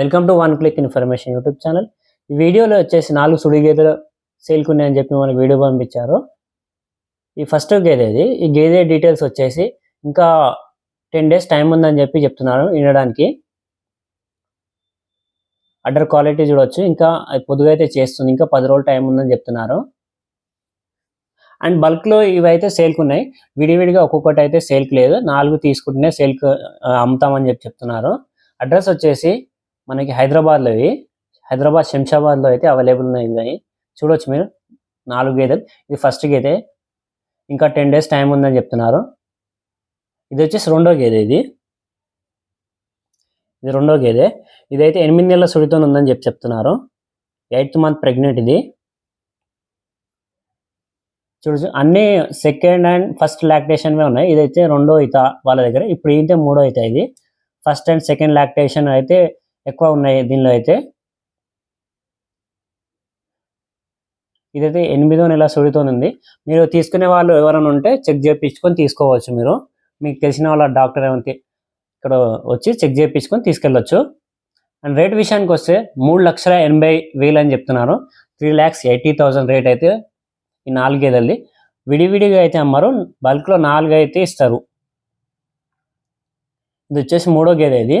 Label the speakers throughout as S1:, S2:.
S1: Welcome to one click information YouTube channel. ఈ వీడియోలో వచ్చేసి నాలుగు సుడి గేదెలు సేల్కి అని చెప్పి మనకి వీడియో పంపించారు. ఈ ఫస్ట్ గేదెది ఈ గేదె డీటెయిల్స్ వచ్చేసి ఇంకా టెన్ డేస్ టైం ఉందని చెప్పి చెప్తున్నారు వినడానికి. అడ్డర్ క్వాలిటీ చూడొచ్చు. ఇంకా పొదుగు అయితే చేస్తుంది. ఇంకా పది రోజులు టైం ఉందని చెప్తున్నారు. అండ్ బల్క్లో ఇవైతే సేల్కి ఉన్నాయి విడివిడిగా ఒక్కొక్కటి అయితే సేల్కి లేదు. నాలుగు తీసుకుంటేనే సేల్కి అమ్ముతామని చెప్పి చెప్తున్నారు. అడ్రస్ వచ్చేసి మనకి హైదరాబాద్లో ఇవి. హైదరాబాద్ శంషాబాద్లో అయితే అవైలబుల్ ఉన్నాయి ఇవి. చూడొచ్చు మీరు. నాలుగు గేదెలు. ఇది ఫస్ట్ గేదె. ఇంకా టెన్ డేస్ టైం ఉందని చెప్తున్నారు. ఇది వచ్చేసి రెండో గేదె ఇది. ఇది రెండో గేదె. ఇదైతే ఎనిమిది నెలల సుడితో ఉందని చెప్పి చెప్తున్నారు. ఎయిత్ మంత్ ప్రెగ్నెంట్ ఇది. చూడచ్చు. అన్ని సెకండ్ అండ్ ఫస్ట్ లాక్టేషన్వే ఉన్నాయి. ఇదైతే రెండో ఇత వాళ్ళ దగ్గర. ఇప్పుడు ఏంటంటే మూడో ఈత ఇది. ఫస్ట్ అండ్ సెకండ్ లాక్టేషన్ అయితే ఎక్కువ ఉన్నాయి దీనిలో అయితే. ఇదైతే ఎనిమిదో నెల సుడితో ఉంది మీరు తీసుకునే వాళ్ళు ఎవరైనా ఉంటే చెక్ చేయించుకొని తీసుకోవచ్చు మీరు. మీకు తెలిసిన వాళ్ళ డాక్టర్ ఏమైతే ఇక్కడ వచ్చి చెక్ చేయించుకొని తీసుకెళ్ళొచ్చు. అండ్ రేట్ విషయానికి వస్తే మూడు లక్షల ఎనభై వేలు అని చెప్తున్నారు. Three lakhs eighty thousand rate అయితే ఈ నాలుగు గేదెలది విడివిడిగా అయితే అమ్మారు. బల్క్లో నాలుగు అయితే ఇస్తారు. ఇది వచ్చేసి మూడో గేదె ఇది.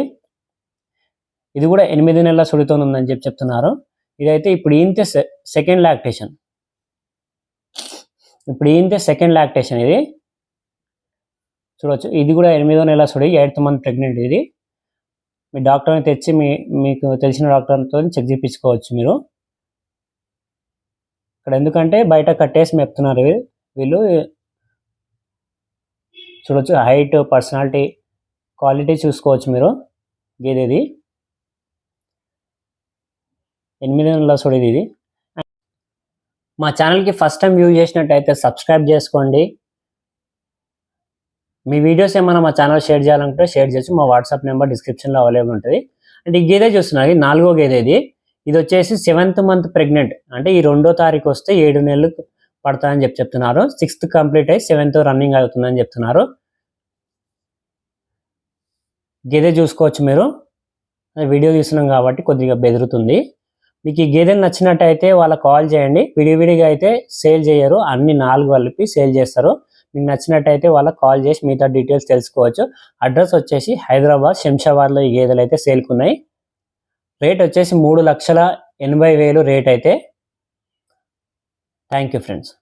S1: ఇది కూడా ఎనిమిది నెలల సుడితో ఉందని చెప్పి చెప్తున్నారు. ఇదైతే ఇప్పుడు ఈంతే సెకండ్ లాక్టేషన్ ఇప్పుడు ఈంతే సెకండ్ లాక్టేషన్ ఇది. చూడవచ్చు ఇది కూడా ఎనిమిదో నెల సుడి ఎయిత్ మంత్ ప్రెగ్నెంట్ ఇది. మీ డాక్టర్ని తెచ్చి మీ మీకు తెలిసిన డాక్టర్తో చెక్ చేయించుకోవచ్చు మీరు. ఇక్కడ ఎందుకంటే బయట కట్టేసి మెప్తున్నారు వీళ్ళు చూడొచ్చు హైట్ పర్సనాలిటీ క్వాలిటీ చూసుకోవచ్చు మీరు. గేదెది. ఎనిమిది వందల సుడిది ఇది. మా ఛానల్కి ఫస్ట్ టైం వ్యూ చేసినట్టయితే సబ్స్క్రైబ్ చేసుకోండి. మీ వీడియోస్ ఏమైనా మా ఛానల్ షేర్ చేయాలనుకుంటే షేర్ చేసి మా వాట్సాప్ నెంబర్ డిస్క్రిప్షన్లో అవైలబుల్ ఉంటుంది. అంటే ఈ గేదె చూస్తున్నారు ఇది నాలుగో గేదె ఇది. ఇది వచ్చేసి సెవెంత్ మంత్ ప్రెగ్నెంట్ అంటే ఈ రెండో తారీఖు వస్తే ఏడు నెలలు పడతాయని చెప్పి చెప్తున్నారు. సిక్స్త్ కంప్లీట్ అయ్యి సెవెంత్ రన్నింగ్ అవుతుందని చెప్తున్నారు. గేదె చూసుకోవచ్చు మీరు. వీడియో తీస్తున్నాం కాబట్టి కొద్దిగా బెదురుతుంది. మీకు ఈ గేదెలు నచ్చినట్టయితే వాళ్ళకి కాల్ చేయండి. విడివిడిగా అయితే సేల్ చేయరు. అన్ని నాలుగు కలిపి సేల్ చేస్తారు. మీకు నచ్చినట్టయితే వాళ్ళకి కాల్ చేసి మిగతా డీటెయిల్స్ తెలుసుకోవచ్చు. అడ్రస్ వచ్చేసి హైదరాబాద్ శంషాబాద్లో ఈ గేదెలు అయితే సేల్కున్నాయి. రేట్ వచ్చేసి మూడు లక్షల ఎనభై వేలు రేట్ అయితే. Thank you friends.